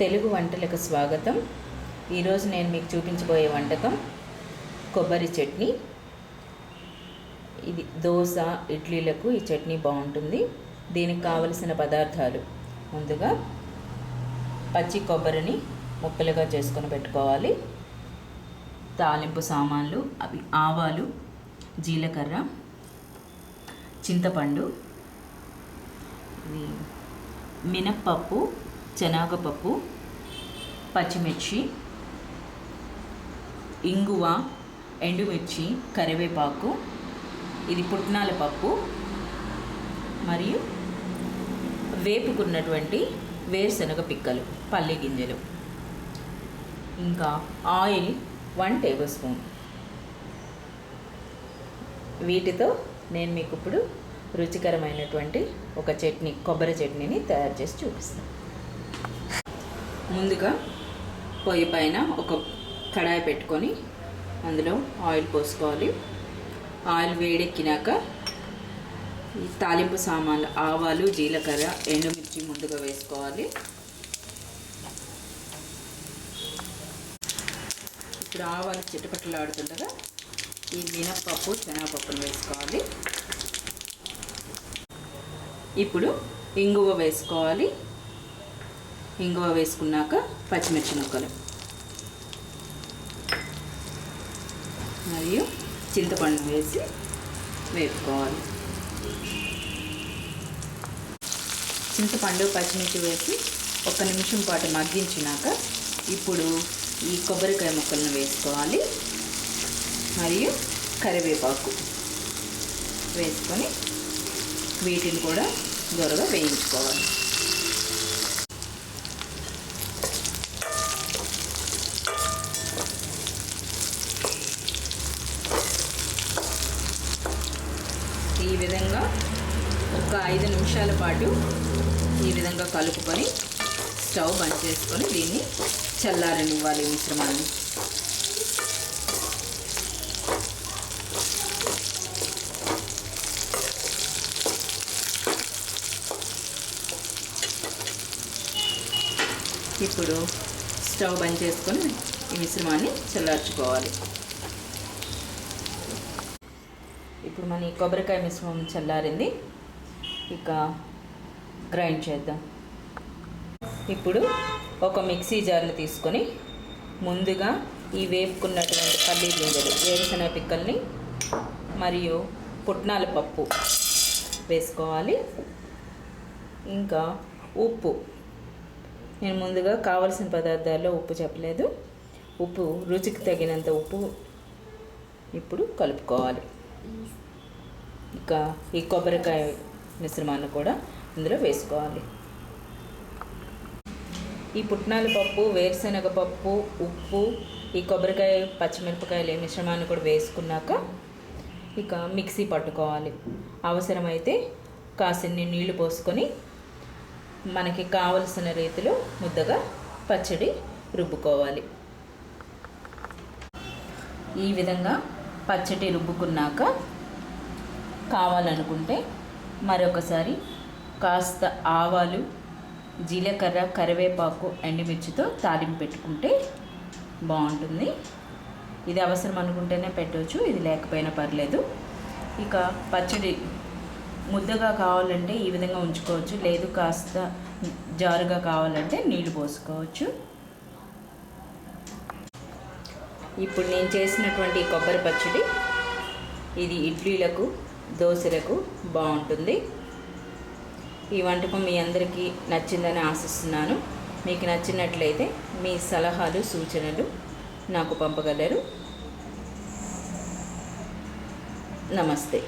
తెలుగు వంటలకు స్వాగతం. ఈరోజు నేను మీకు చూపించబోయే వంటకం కొబ్బరి చట్నీ. ఇది దోశ ఇడ్లీలకు ఈ చట్నీ బాగుంటుంది. దీనికి కావలసిన పదార్థాలు ముందుగా పచ్చి కొబ్బరిని ముక్కలుగా చేసుకొని పెట్టుకోవాలి. తాలింపు సామాన్లు అవి ఆవాలు జీలకర్ర చింతపండు మినప్పప్పు శనగపప్పు పచ్చిమిర్చి ఇంగువ ఎండుమిర్చి కరివేపాకు ఇది పుట్నాల పప్పు మరియు వేపుకున్నటువంటి వేరుశనగ పిక్కలు పల్లి గింజలు. ఇంకా ఆయిల్ వన్ టేబుల్ స్పూన్. వీటితో నేను మీకు ఇప్పుడు రుచికరమైనటువంటి ఒక చట్నీ కొబ్బరి చట్నీని తయారు చేసి చూపిస్తాను. ముందుగా పొయ్యి పైన ఒక కడాయి పెట్టుకొని అందులో ఆయిల్ పోసుకోవాలి. ఆయిల్ వేడెక్కినాక ఈ తాలింపు సామాన్లు ఆవాలు జీలకర్ర ఎండుమిర్చి ముందుగా వేసుకోవాలి. ఇప్పుడు ఆవాలు చిటపట్టలాడుతుండగా ఈ మినప్పప్పు శనగపప్పును వేసుకోవాలి. ఇప్పుడు ఇంగువ వేసుకోవాలి. ఇంగువ వేసుకున్నాక పచ్చిమిర్చి ముక్కలు. మరియు చింతపండు వేసి వేపుకోవాలి. చింతపండు పచ్చిమిర్చి వేసి ఒక నిమిషం పాటు మగ్గించినాక ఇప్పుడు ఈ కొబ్బరికాయ ముక్కలను వేసుకోవాలి. మరియు కరివేపాకు వేసుకొని వీటిని కూడా దొరగా వేయించుకోవాలి. ఈ విధంగా ఒక ఐదు నిమిషాల పాటు ఈ విధంగా కలుపుకొని స్టవ్ బంద్ చేసుకొని దీన్ని చల్లారనివ్వాలి మిశ్రమాన్ని. ఇప్పుడు స్టవ్ బంద్ చేసుకొని ఈ మిశ్రమాన్ని చల్లార్చుకోవాలి. ఇప్పుడు మన కొబ్బరికాయ మిశ్రమం చల్లారింది. ఇక గ్రైండ్ చేద్దాం. ఇప్పుడు ఒక మిక్సీ జార్ని తీసుకొని ముందుగా ఈ వేపుకున్నటువంటి పల్లీ గింజలు వేరుశెనగ పిక్కల్ని మరియు పుట్నాల పప్పు వేసుకోవాలి. ఇంకా ఉప్పు. నేను ముందుగా కావలసిన పదార్థాల్లో ఉప్పు చెప్పలేదు. ఉప్పు రుచికి తగినంత ఉప్పు ఇప్పుడు కలుపుకోవాలి. ఇక ఈ కొబ్బరికాయ మిశ్రమాన్ని కూడా ఇందులో వేసుకోవాలి. ఈ పుట్నాల పప్పు వేరుశనగ పప్పు ఉప్పు ఈ కొబ్బరికాయ పచ్చిమిరపకాయలు ఈ మిశ్రమాన్ని కూడా వేసుకున్నాక ఇక మిక్సీ పట్టుకోవాలి. అవసరమైతే కాసిన్ని నీళ్ళు పోసుకొని మనకి కావలసిన రీతిలో ముద్దగా పచ్చడి రుబ్బుకోవాలి. ఈ విధంగా పచ్చడి రుబ్బుకున్నాక కావాలనుకుంటే మరొకసారి కాస్త ఆవాలు జీలకర్ర కరివేపాకు ఎండుమిర్చితో తాలింపు పెట్టుకుంటే బాగుంటుంది. ఇది అవసరం అనుకుంటేనే పెట్టవచ్చు ఇది లేకపోయినా పర్లేదు. ఇక పచ్చడి ముద్దగా కావాలంటే ఈ విధంగా ఉంచుకోవచ్చు లేదు కాస్త జారుగా కావాలంటే నీళ్ళు పోసుకోవచ్చు. ఇప్పుడు నేను చేసినటువంటి కొబ్బరి పచ్చడి ఇది ఇడ్లీలకు దోశలకు బాగుంటుంది. ఈ వంటకం మీ అందరికీ నచ్చిందని ఆశిస్తున్నాను. మీకు నచ్చినట్లయితే మీ సలహాలు సూచనలు నాకు పంపగలరు. నమస్తే.